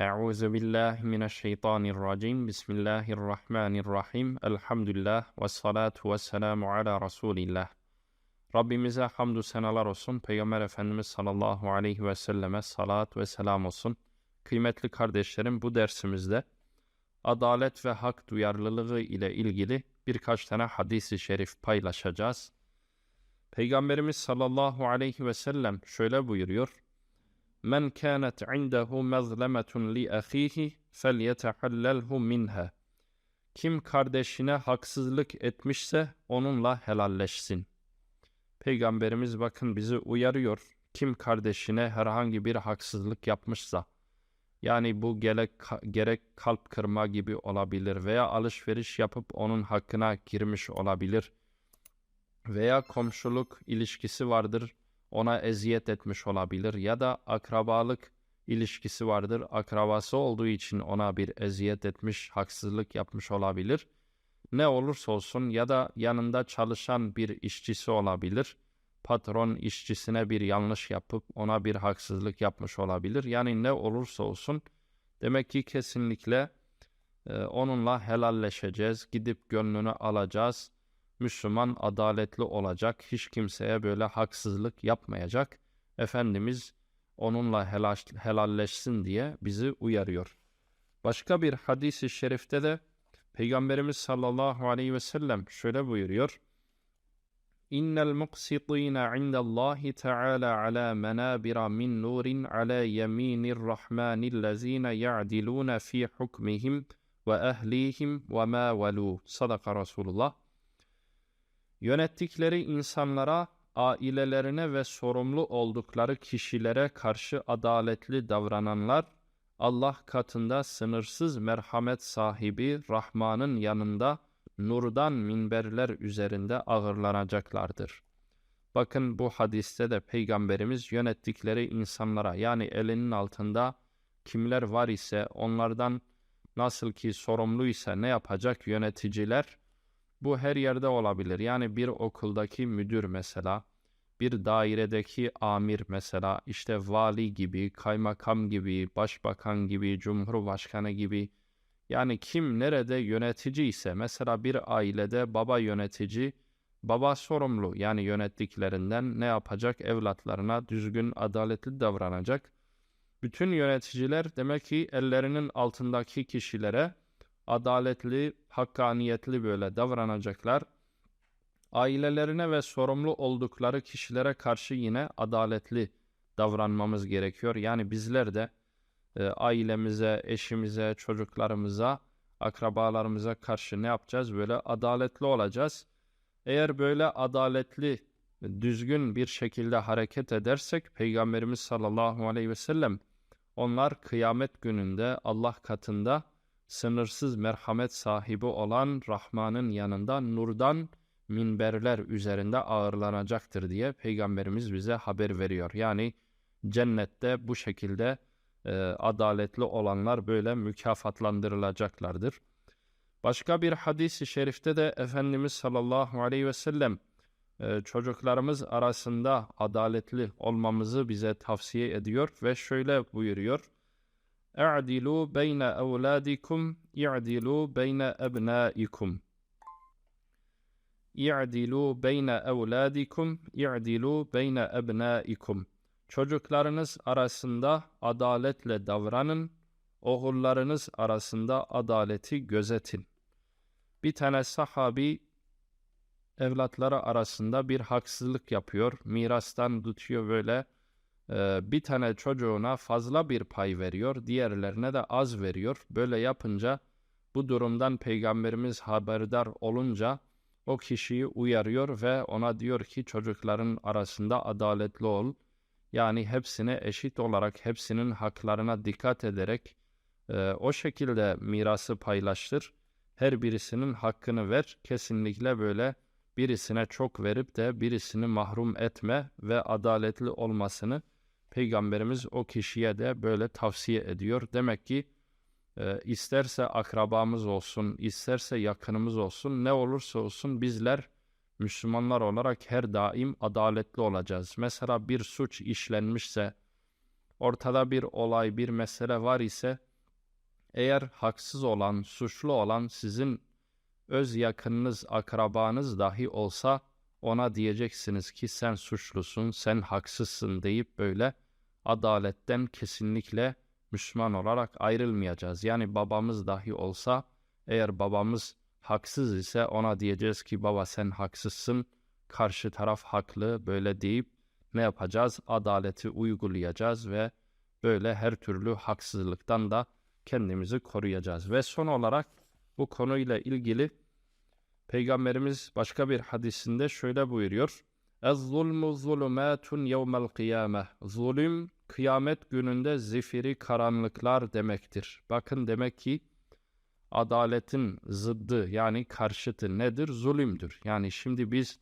Euzu billahi mineşşeytanirracim. Bismillahirrahmanirrahim. Elhamdülillah ve salatu ve selamu ala Resulillah. Rabbimize hamdü senalar olsun. Peygamber Efendimiz sallallahu aleyhi ve selleme salat ve selam olsun. Kıymetli kardeşlerim bu dersimizde adalet ve hak duyarlılığı ile ilgili birkaç tane hadisi şerif paylaşacağız. Peygamberimiz sallallahu aleyhi ve sellem şöyle buyuruyor. Men kânet indehu mezlemetun li ahihi felyetehallelhu minha. Kim kardeşine haksızlık etmişse onunla helalleşsin. Peygamberimiz bakın bizi uyarıyor. Kim kardeşine herhangi bir haksızlık yapmışsa, yani bu gerek, gerek kalp kırma gibi olabilir veya alışveriş yapıp onun hakkına girmiş olabilir veya komşuluk ilişkisi vardır, ona eziyet etmiş olabilir ya da akrabalık ilişkisi vardır, akrabası olduğu için ona bir eziyet etmiş, haksızlık yapmış olabilir. Ne olursa olsun ya da yanında çalışan bir işçisi olabilir. Patron işçisine bir yanlış yapıp ona bir haksızlık yapmış olabilir. Yani ne olursa olsun demek ki kesinlikle e, onunla helalleşeceğiz, gidip gönlünü alacağız Müslüman adaletli olacak, hiç kimseye böyle haksızlık yapmayacak. Efendimiz onunla helal, helalleşsin diye bizi uyarıyor. Başka bir hadisi şerifte de Peygamberimiz sallallahu aleyhi ve sellem şöyle buyuruyor. İnnel muqsitîne indellâhi teâlâ alâ menâbira min nurin alâ yemînir rahmânillezîne ya'dilûne fî hukmihim ve ehlihim ve mâ velû. Sadaka Resulullah. Yönettikleri insanlara, ailelerine ve sorumlu oldukları kişilere karşı adaletli davrananlar, Allah katında sınırsız merhamet sahibi Rahman'ın yanında nurdan minberler üzerinde ağırlanacaklardır. Bakın bu hadiste de Peygamberimiz yönettikleri insanlara yani elinin altında kimler var ise onlardan nasıl ki sorumlu ise ne yapacak yöneticiler bu her yerde olabilir. Yani bir okuldaki müdür mesela, bir dairedeki amir mesela, işte vali gibi, kaymakam gibi, başbakan gibi, cumhurbaşkanı gibi. Yani kim nerede yönetici ise mesela bir ailede baba yönetici, baba sorumlu yani yönettiklerinden ne yapacak evlatlarına düzgün adaletli davranacak. Bütün yöneticiler demek ki ellerinin altındaki kişilere adaletli, hakkaniyetli böyle davranacaklar. Ailelerine ve sorumlu oldukları kişilere karşı yine adaletli davranmamız gerekiyor. Yani bizler de e, ailemize, eşimize, çocuklarımıza, akrabalarımıza karşı ne yapacağız? Böyle adaletli olacağız. Eğer böyle adaletli, düzgün bir şekilde hareket edersek Peygamberimiz sallallahu aleyhi ve sellem onlar kıyamet gününde Allah katında sınırsız merhamet sahibi olan Rahman'ın yanında nurdan minberler üzerinde ağırlanacaktır diye Peygamberimiz bize haber veriyor. Yani cennette bu şekilde e, adaletli olanlar böyle mükafatlandırılacaklardır. Başka bir hadis-i şerifte de Efendimiz sallallahu aleyhi ve sellem e, çocuklarımız arasında adaletli olmamızı bize tavsiye ediyor ve şöyle buyuruyor. اعدلوا بين أولادكم اعدلوا بين أبنائكم اعدلوا بين أولادكم اعدلوا بين أبنائكم Çocuklarınız arasında adaletle davranın, oğullarınız arasında adaleti gözetin. Bir tane sahabi evlatları arasında bir haksızlık yapıyor, mirastan tutuyor böyle ee, bir tane çocuğuna fazla bir pay veriyor, diğerlerine de az veriyor. Böyle yapınca bu durumdan peygamberimiz haberdar olunca o kişiyi uyarıyor ve ona diyor ki çocukların arasında adaletli ol. Yani hepsine eşit olarak hepsinin haklarına dikkat ederek e, o şekilde mirası paylaştır. Her birisinin hakkını ver. Kesinlikle böyle birisine çok verip de birisini mahrum etme ve adaletli olmasını Peygamberimiz o kişiye de böyle tavsiye ediyor. Demek ki e, isterse akrabamız olsun, isterse yakınımız olsun, ne olursa olsun bizler Müslümanlar olarak her daim adaletli olacağız. Mesela bir suç işlenmişse ortada bir olay, bir mesele var ise eğer haksız olan, suçlu olan sizin öz yakınınız, akrabanız dahi olsa ona diyeceksiniz ki sen suçlusun, sen haksızsın deyip böyle adaletten kesinlikle Müslüman olarak ayrılmayacağız. Yani babamız dahi olsa eğer babamız haksız ise ona diyeceğiz ki baba sen haksızsın, karşı taraf haklı böyle deyip ne yapacağız? Adaleti uygulayacağız ve böyle her türlü haksızlıktan da kendimizi koruyacağız. Ve son olarak bu konuyla ilgili Peygamberimiz başka bir hadisinde şöyle buyuruyor. Ez-zulmu zulumatun yevmel kıyame. Zulüm kıyamet gününde zifiri karanlıklar demektir. Bakın demek ki adaletin zıddı yani karşıtı nedir? Zulümdür. Yani şimdi biz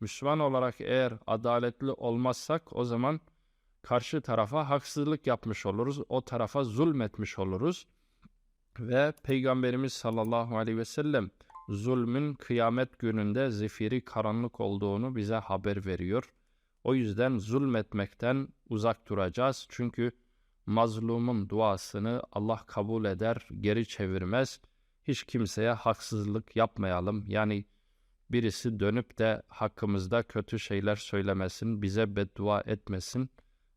Müslüman olarak eğer adaletli olmazsak o zaman karşı tarafa haksızlık yapmış oluruz. O tarafa zulmetmiş oluruz. Ve Peygamberimiz sallallahu aleyhi ve sellem zulmün kıyamet gününde zifiri karanlık olduğunu bize haber veriyor. O yüzden zulmetmekten uzak duracağız. Çünkü mazlumun duasını Allah kabul eder, geri çevirmez. Hiç kimseye haksızlık yapmayalım. Yani birisi dönüp de hakkımızda kötü şeyler söylemesin, bize beddua etmesin.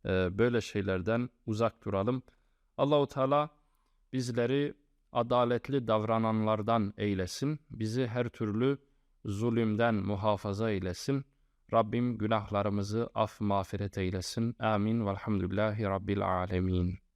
Ee, böyle şeylerden uzak duralım. Allahu Teala bizleri adaletli davrananlardan eylesin. Bizi her türlü zulümden muhafaza eylesin. Rabbim günahlarımızı af mağfiret eylesin. Amin. Velhamdülillahi Rabbil alemin.